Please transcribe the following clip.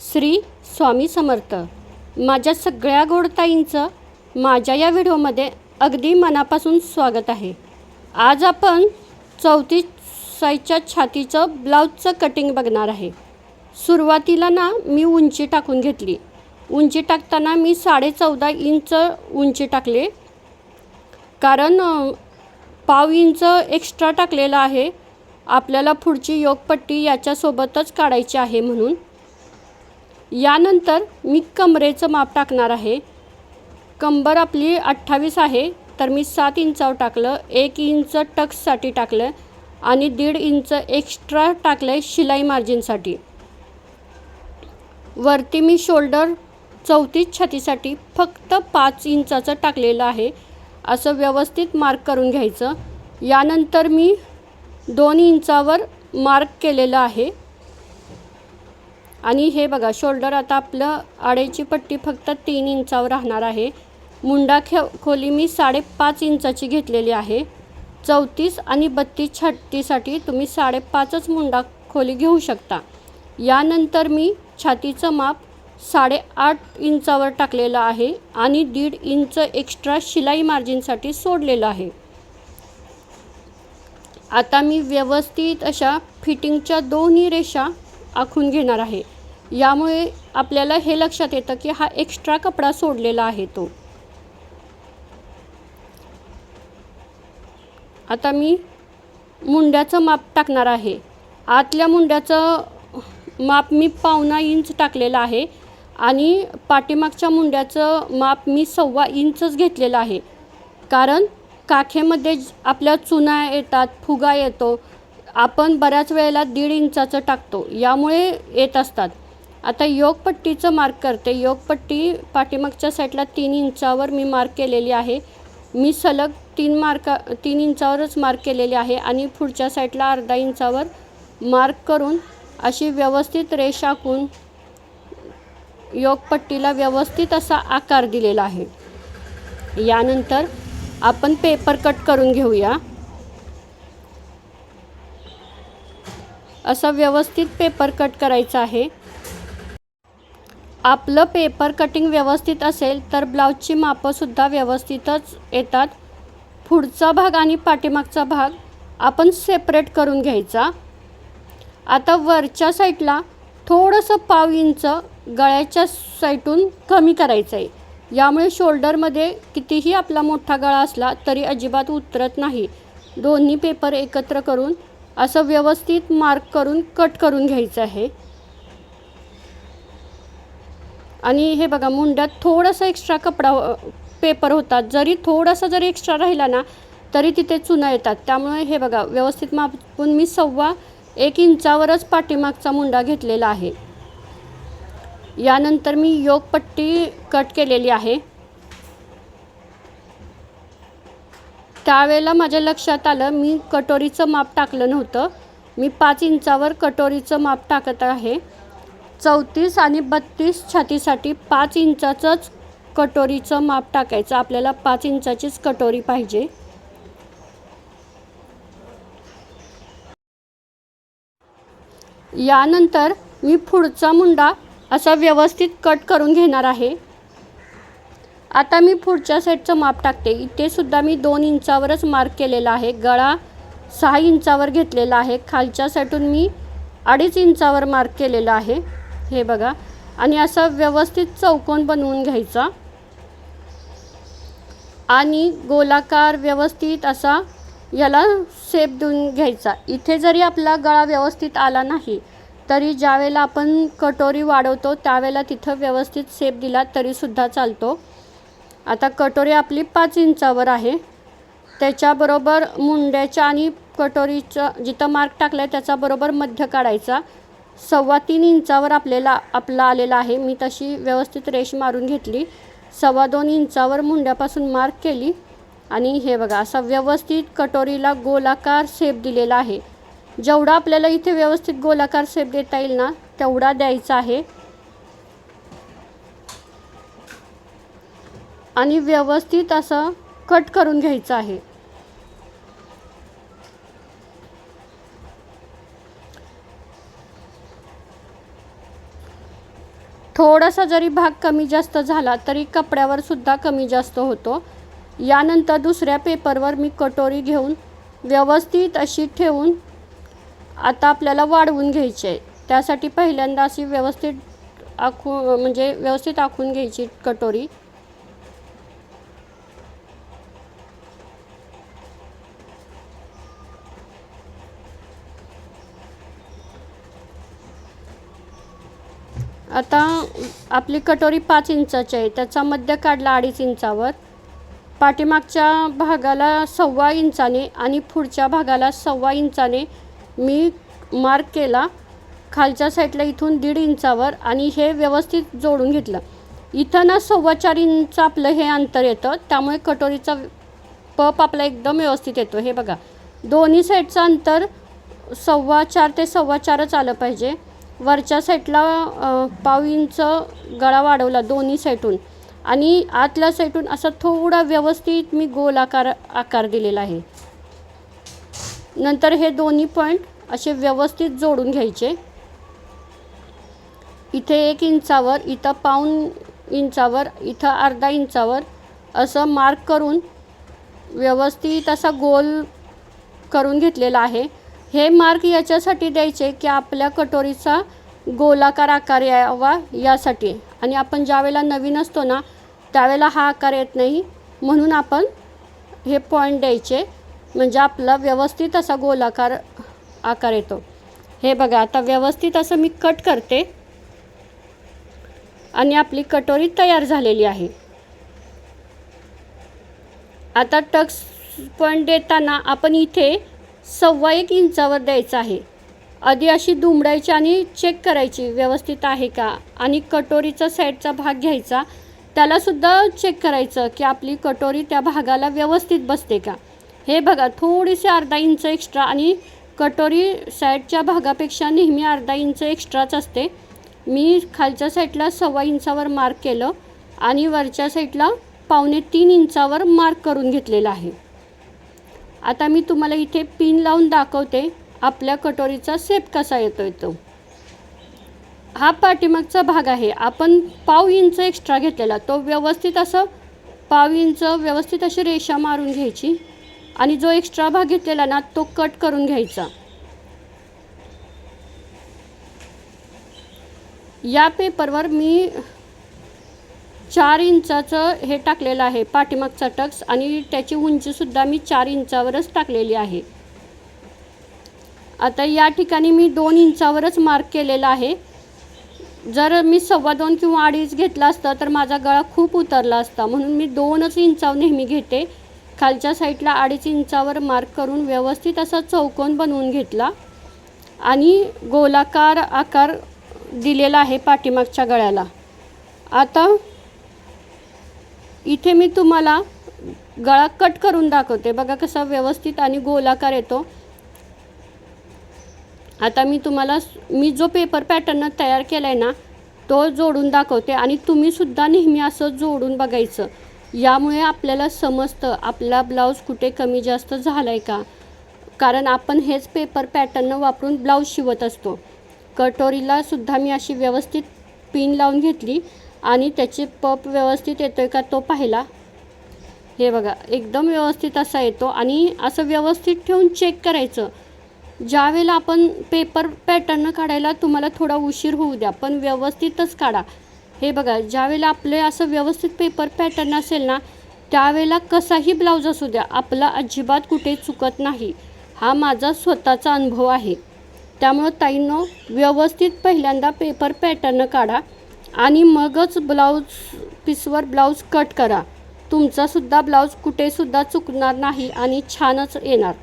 श्री स्वामी समर्थ. माझ्या सगळ्या गोडताईंचं माझ्या या व्हिडिओमध्ये अगदी मनापासून स्वागत आहे. आज आपण चौतीसाईच्या छातीचं ब्लाऊजचं कटिंग बघणार आहे. सुरुवातीला ना मी उंची टाकून घेतली. उंची टाकताना मी साडे चौदा इंच उंची टाकले. कारण पाव इंच एक्स्ट्रा टाकलेलं आहे. आपल्याला पुढची योगपट्टी याच्यासोबतच काढायची आहे म्हणून. यानंतर मी कमरेचं माप टाकणार आहे. कंबर आपली अठ्ठावीस आहे तर मी सात इंचावर टाकलं एक इंच टक्ससाठी टाकलं आणि दीड इंच एक्स्ट्रा टाकलं आहे शिलाई मार्जिनसाठी. वरती मी शोल्डर चौतीस छातीसाठी फक्त पाच इंचाचं टाकलेलं आहे असं व्यवस्थित मार्क करून घ्यायचं. यानंतर मी दोन इंचावर मार्क केलेलं आहे. आणि हे बघा शोल्डर आता आपलं आडेची पट्टी फक्त तीन इंचावर राहणार आहे. मुंडा खे खोली मी साडेपाच इंचाची घेतलेली आहे. चौतीस आणि बत्तीस छातीसाठी तुम्ही साडेपाचच मुंडा खोली घेऊ शकता. यानंतर मी छातीचं माप साडेआठ इंचावर टाकलेलं आहे आणि दीड इंच एक्स्ट्रा शिलाई मार्जिनसाठी सोडलेलं आहे. आता मी व्यवस्थित अशा फिटिंगच्या दोन्ही रेषा आखून घेणार आहे. यामुळे आपल्याला हे लक्षात येतं की हा एक्स्ट्रा कपडा सोडलेला आहे तो. आता मी मुंड्याचं माप टाकणार आहे. आतल्या मुंड्याचं माप मी पावणा इंच टाकलेलं आहे आणि पाठीमागच्या मुंड्याचं माप मी सव्वा इंचच घेतलेलं आहे. कारण काखेमध्ये आपल्या चुना येतात फुगा येतो आपण बऱ्याच वेळेला दीड इंचाचं टाकतो. यामुळे येत असतात. आता योगपट्टीचं मार्क करते. योगपट्टी पाठीमागच्या साईडला तीन इंचावर मी मार्क केलेली आहे. मी सलग तीन मार्का तीन इंचावरच मार्क केलेली आहे आणि पुढच्या साईडला अर्धा इंचावर मार्क करून अशी व्यवस्थित रेष आखून योगपट्टीला व्यवस्थित असा आकार दिलेला आहे. यानंतर आपण पेपर कट करून घेऊया. असं व्यवस्थित पेपर कट करायचं आहे. आपलं पेपर कटिंग व्यवस्थित असेल तर ब्लाऊजची मापंसुद्धा व्यवस्थितच येतात. पुढचा भाग आणि पाठीमागचा भाग आपण सेपरेट करून घ्यायचा. आता वरच्या साईडला थोडंसं पाव इंच गळ्याच्या साईटून कमी करायचं आहे यामुळे शोल्डरमध्ये कितीही आपला मोठा गळा असला तरी अजिबात उतरत नाही. दोन्ही पेपर एकत्र करून असं व्यवस्थित मार्क करून कट करून घ्यायचं आहे. आणि हे बघा मुंड्यात थोडासा एक्स्ट्रा कपडा पेपर होता जरी थोडासा जरी एक्स्ट्रा राहिला ना तरी तिथे चुना येतात. त्यामुळे हे बघा व्यवस्थित मापून मी सव्वा एक इंचावरच पाठीमागचा मुंडा घेतलेला आहे. यानंतर मी योगपट्टी कट केलेली आहे. त्यावेळेला माझ्या लक्षात आलं मी कटोरीचं माप टाकलं नव्हतं. मी पाच इंचावर कटोरीचं माप टाकत आहे. चौतीस आणि बत्तीस छातीसाठी पाच इंचाचंच कटोरीचं माप टाकायचं. आपल्याला पाच इंचाचीच कटोरी पाहिजे. यानंतर मी पुढचा मुंडा असा व्यवस्थित कट करून घेणार आहे. आता मी पुढच्या साईडचं माप टाकते. इथे सुद्धा मी दोन इंचावरच मार्क केलेला आहे. गळा सहा इंचावर घेतलेला आहे. खालच्या साईडून मी अडीच इंचावर मार्क केलेला आहे. हे बघा. आणि असा व्यवस्थित चौकोन बनवून घ्यायचा. आणि गोलाकार व्यवस्थित असा याला शेप देऊन घ्यायचा. इथे जरी आपला गळा व्यवस्थित आला नाही तरी ज्यावेळेला आपण कटोरी वाढवतो त्यावेळेला तिथं व्यवस्थित शेप दिला तरीसुद्धा चालतो. आता कटोरी आपली पाच इंचावर आहे. त्याच्याबरोबर मुंड्याच्या आणि कटोरीचं जिथं मार्क टाकला आहे त्याच्याबरोबर मध्य काढायचा. सव्वा तीन इंचावर आपल्याला आपला आलेला आहे. मी तशी व्यवस्थित रेष मारून घेतली. सव्वा दोन इंचावर मुंड्यापासून मार्क केली. आणि हे बघा असा व्यवस्थित कटोरीला गोलाकार शेप दिलेला आहे. जेवढा आपल्याला इथे व्यवस्थित गोलाकार शेप देता येईल ना तेवढा द्यायचा आहे. आणि व्यवस्थित असं कट करून घ्यायचं आहे. थोडासा जरी भाग कमी जास्त झाला तरी कपड्यावर सुद्धा कमी जास्त होतो. यानंतर दुसऱ्या पेपरवर मी कटोरी घेऊन व्यवस्थित अशी ठेवून आता आपल्याला वाढवून घ्यायची. आहे त्यासाठी पहिल्यांदा अशी व्यवस्थित आखू म्हणजे व्यवस्थित आखून घ्यायची कटोरी. आता आपली कटोरी पाच इंचाची आहे. त्याचा मध्य काढला अडीच इंचावर. पाठीमागच्या भागाला सव्वा इंचाने आणि पुढच्या भागाला सव्वा इंचाने मी मार्क केला. खालच्या साईडला इथून दीड इंचावर आणि हे व्यवस्थित जोडून घेतलं. इथं ना सव्वा चार इंच आपलं हे अंतर येतं. त्यामुळे कटोरीचा पप आपला एकदम व्यवस्थित येतो. हे बघा. दोन्ही साईडचं अंतर सव्वा चार ते सव्वा चारच आलं पाहिजे. वरच्या साईडला पाव इंच गळा वाढवला दोन्ही साईडून आणि आतल्या साईडून असा थोडा व्यवस्थित मी गोल आकार आकार दिलेला आहे. नंतर हे दोन्ही पॉईंट असे व्यवस्थित जोडून घ्यायचे. इथे एक इंचावर इथं पाऊन इंचावर इथं अर्धा इंचावर असं मार्क करून व्यवस्थित असा गोल करून घेतलेला आहे. हे मार्क याच्यासाठी द्यायचे की आपल्या कटोरीचा गोलाकार आकार यावा यासाठी. आणि आपण ज्यावेळेला नवीन असतो ना त्यावेळेला हा आकार येत नाही. म्हणून आपण हे पॉईंट द्यायचे. म्हणजे आपला व्यवस्थित असा गोलाकार आकार येतो. हे बघा आता व्यवस्थित असं मी कट करते. आणि आपली कटोरी तयार झालेली आहे. आता टक्स पॉईंट देताना आपण इथे सव्वा एक इंचावर द्यायचं आहे. आधी अशी दुमडायची आणि चेक करायची व्यवस्थित आहे का? आणि कटोरीचा साईडचा भाग घ्यायचा. त्यालासुद्धा चेक करायचं की आपली कटोरी त्या भागाला व्यवस्थित बसते का? हे बघा थोडीशी अर्धा इंच एक्स्ट्रा आणि कटोरी साईडच्या भागापेक्षा नेहमी अर्धा इंच एक्स्ट्राच असते. मी खालच्या साईडला सव्वा इंचावर मार्क केलं आणि वरच्या साईडला पावणे तीन इंचावर मार्क करून घेतलेला आहे. आता मी तुम्हाला इथे पिन लावून दाखवते. आपल्या कटोरीचा सेप कसा येतो येतो हा पाठीमागचा भाग आहे. आपण पाव इंच एक्स्ट्रा घेतलेला. तो व्यवस्थित असं पाव इंच व्यवस्थित अशी रेषा मारून घ्यायची. आणि जो एक्स्ट्रा भाग घेतलेला ना तो कट करून घ्यायचा. या पेपरवर मी चार इंचाचं हे टाकलेलं आहे पाठीमागचा टक्स. आणि त्याची उंचीसुद्धा मी चार इंचावरच टाकलेली आहे. आता या ठिकाणी मी दोन इंचावरच मार्क केलेला आहे. जर मी सव्वा दोन किंवा अडीच घेतला असता तर माझा गळा खूप उतरला असता. म्हणून मी दोनच इंचावर नेहमी घेते. खालच्या साईडला अडीच इंचावर मार्क करून व्यवस्थित असा चौकोन बनवून घेतला. आणि गोलाकार आकार दिलेला आहे पाठीमागच्या गळ्याला. आता इथे मी तुम्हाला गळा कट करून दाखवते. बघा कसा व्यवस्थित आणि गोलाकार येतो. आता मी तुम्हाला मी जो पेपर पॅटर्न तयार केला आहे ना तो जोडून दाखवते. आणि तुम्हीसुद्धा नेहमी असं जोडून बघायचं. यामुळे आपल्याला समजतं आपला ब्लाऊज कुठे कमी जास्त झाला आहे का? कारण आपण हेच पेपर पॅटर्न वापरून ब्लाऊज शिवत असतो. कटोरीला सुद्धा मी अशी व्यवस्थित पिन लावून घेतली. आणि त्याची पप व्यवस्थित येतो आहे का तो पाहिला. हे बघा एकदम व्यवस्थित असा येतो आणि असं व्यवस्थित ठेवून चेक करायचं. ज्यावेळेला आपण पेपर पॅटर्न काढायला तुम्हाला थोडा उशीर होऊ द्या पण व्यवस्थितच काढा. हे बघा ज्यावेळेला आपले असं व्यवस्थित पेपर पॅटर्न असेल ना त्यावेळेला कसाही ब्लाऊज असू द्या आपला अजिबात कुठे चुकत नाही. हा माझा स्वतःचा अनुभव आहे. त्यामुळं ताईंनो व्यवस्थित पहिल्यांदा पेपर पॅटर्न काढा. आणि मगच ब्लाऊज पीसवर ब्लाऊज कट करा. तुमचासुद्धा ब्लाऊज कुठेसुद्धा चुकणार नाही आणि छानच येणार.